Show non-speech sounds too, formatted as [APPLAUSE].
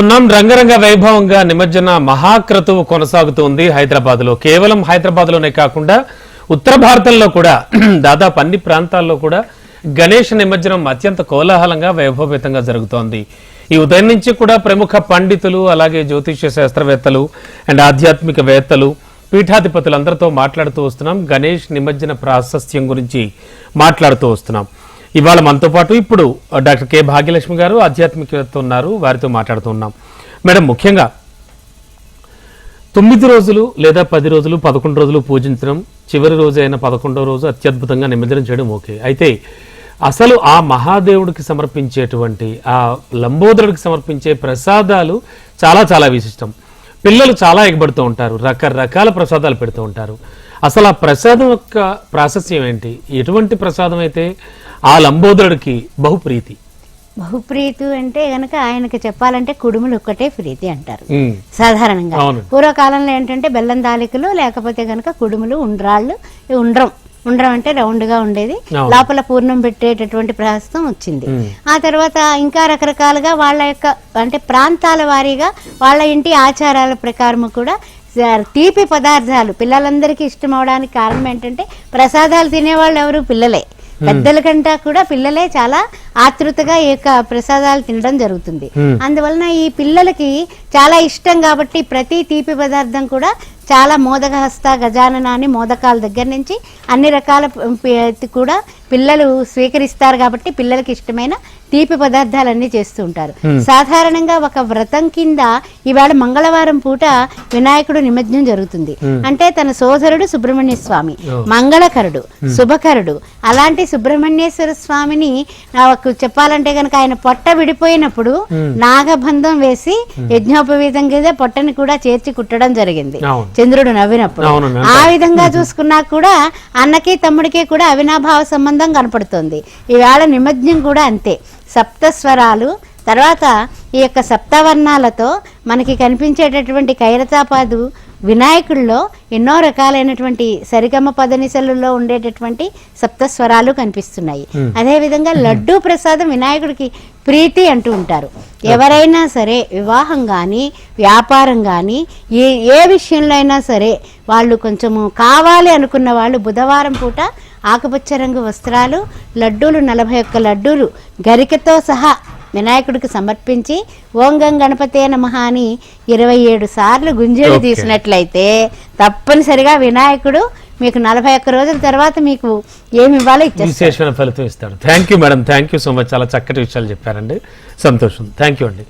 ఉన్నాం రంగరంగ వైభవంగా నిమజ్జన మహాక్రతువు కొనసాగుతోంది హైదరాబాద్లో కేవలం హైదరాబాద్లోనే కాకుండా ఉత్తర భారతంలో కూడా [CLEARS THROAT] దాదాపు అన్ని ప్రాంతాల్లో కూడా గణేష్ నిమజ్జనం అత్యంత కోలాహలంగా వైభవపేతంగా జరుగుతోంది. ఈ ఉదయం నుంచి కూడా ప్రముఖ పండితులు అలాగే జ్యోతిష్య శాస్త్రవేత్తలు అండ్ ఆధ్యాత్మికవేత్తలు పీఠాధిపతులందరితో మాట్లాడుతూ వస్తున్నాం. గణేష్ నిమజ్జన ప్రాశస్త్యం గురించి మాట్లాడుతూ వస్తున్నాం. ఇవాళ మనతో పాటు ఇప్పుడు డాక్టర్ కె భాగ్యలక్ష్మి గారు ఆధ్యాత్మికత ఉన్నారు వారితో మాట్లాడుతూ ఉన్నాం. మేడం ముఖ్యంగా తొమ్మిది రోజులు లేదా పది రోజులు పదకొండు రోజులు పూజించడం చివరి రోజు అయిన పదకొండవ రోజు అత్యద్భుతంగా నిమజ్జనం చేయడం ఓకే. అయితే అసలు ఆ మహాదేవుడికి సమర్పించేటువంటి ఆ లంబోదరుడికి సమర్పించే ప్రసాదాలు చాలా చాలా విశిష్టం. పిల్లలు చాలా ఎగబడుతూ ఉంటారు రకరకాల ప్రసాదాలు పెడుతూ ఉంటారు. అసలు ఆ ప్రసాదం యొక్క ప్రాశస్యం ఏంటి? ఎటువంటి ప్రసాదం అయితే ఆ లంబోదరుడికి బహుప్రీతి. బహుప్రీతి అంటే గనక ఆయనకి చెప్పాలంటే కుడుములు ఒక్కటే ప్రీతి అంటారు. సాధారణంగా. పూర్వకాలంలో ఏంటంటే బెల్లం దాలికలు లేకపోతే గనక కుడుములు ఉండ్రాళ్ళు ఉండ్రం. ఉండ్రం అంటే రౌండ్గా ఉండేది. లోపల పూర్ణం పెట్టేటటువంటి ప్రస్తుతం వచ్చింది. ఆ తర్వాత ఇంకా రకరకాలుగా వాళ్ళ యొక్క అంటే ప్రాంతాల వారీగా వాళ్ళ ఇంటి ఆచారాల ప్రకారం కూడా తీపి పదార్థాలు. పిల్లలందరికీ ఇష్టం అవడానికి కారణం ఏంటంటే ప్రసాదాలు తినేవాళ్ళు ఎవరు? పిల్లలే. పెద్దల కంటే కూడా పిల్లలే చాలా ఆతృతగా ఈ యొక్క ప్రసాదాలు తినడం జరుగుతుంది Hmm. అందువలన ఈ పిల్లలకి చాలా ఇష్టం కాబట్టి ప్రతి తీపి పదార్థం కూడా చాలా మోదకహస్త గజాననాన్ని మోదకాల దగ్గర నుంచి అన్ని రకాల కూడా పిల్లలు స్వీకరిస్తారు కాబట్టి పిల్లలకి ఇష్టమైన తీపి పదార్థాలన్నీ చేస్తూ ఉంటారు. సాధారణంగా ఒక వ్రతం కింద ఇవాళ మంగళవారం పూట వినాయకుడు నిమజ్జనం జరుగుతుంది. అంటే తన సోదరుడు సుబ్రహ్మణ్య స్వామి మంగళకరుడు శుభకరుడు. అలాంటి సుబ్రహ్మణ్యేశ్వర స్వామిని నాకు చెప్పాలంటే కనుక ఆయన పొట్ట విడిపోయినప్పుడు నాగబంధం వేసి యజ్ఞోపవీతం కింద పొట్టని కూడా చేర్చి కుట్టడం జరిగింది. చంద్రుడు నవ్వినప్పుడు. ఆ విధంగా చూసుకున్నా కూడా అన్నకి తమ్ముడికి కూడా అవినాభావ సంబంధం కనపడుతుంది. ఈవేళ నిమజ్జనం కూడా అంతే. సప్త స్వరాలు తర్వాత ఈ యొక్క సప్తవర్ణాలతో మనకి కనిపించేటటువంటి కైరతాపాదు వినాయకుల్లో ఎన్నో రకాలైనటువంటి సరిగమ పదనిసలలో ఉండేటటువంటి సప్త స్వరాలు కనిపిస్తున్నాయి. అదేవిధంగా లడ్డూ ప్రసాదం వినాయకుడికి ప్రీతి అంటూ ఉంటారు. ఎవరైనా సరే వివాహం కానీ వ్యాపారం కానీ ఏ ఏ విషయంలో అయినా సరే వాళ్ళు కొంచెము కావాలి అనుకున్న వాళ్ళు బుధవారం పూట ఆకుపచ్చ రంగు వస్త్రాలు లడ్డూలు నలభై ఒక్క లడ్డూలు గరికతో సహా వినాయకుడికి సమర్పించి ఓం గం గణపతే నమః అని ఇరవై ఏడు సార్లు గుంజేలు Okay. తీసినట్లయితే తప్పనిసరిగా వినాయకుడు మీకు నలభై ఒక్క రోజుల తర్వాత మీకు ఏమి ఇవ్వాలో విశేషమైన ఫలితం ఇస్తాడు. Thank you madam thank you so much చాలా చక్కటి విషయాలు చెప్పారండి. సంతోషం. థ్యాంక్ యూ అండి.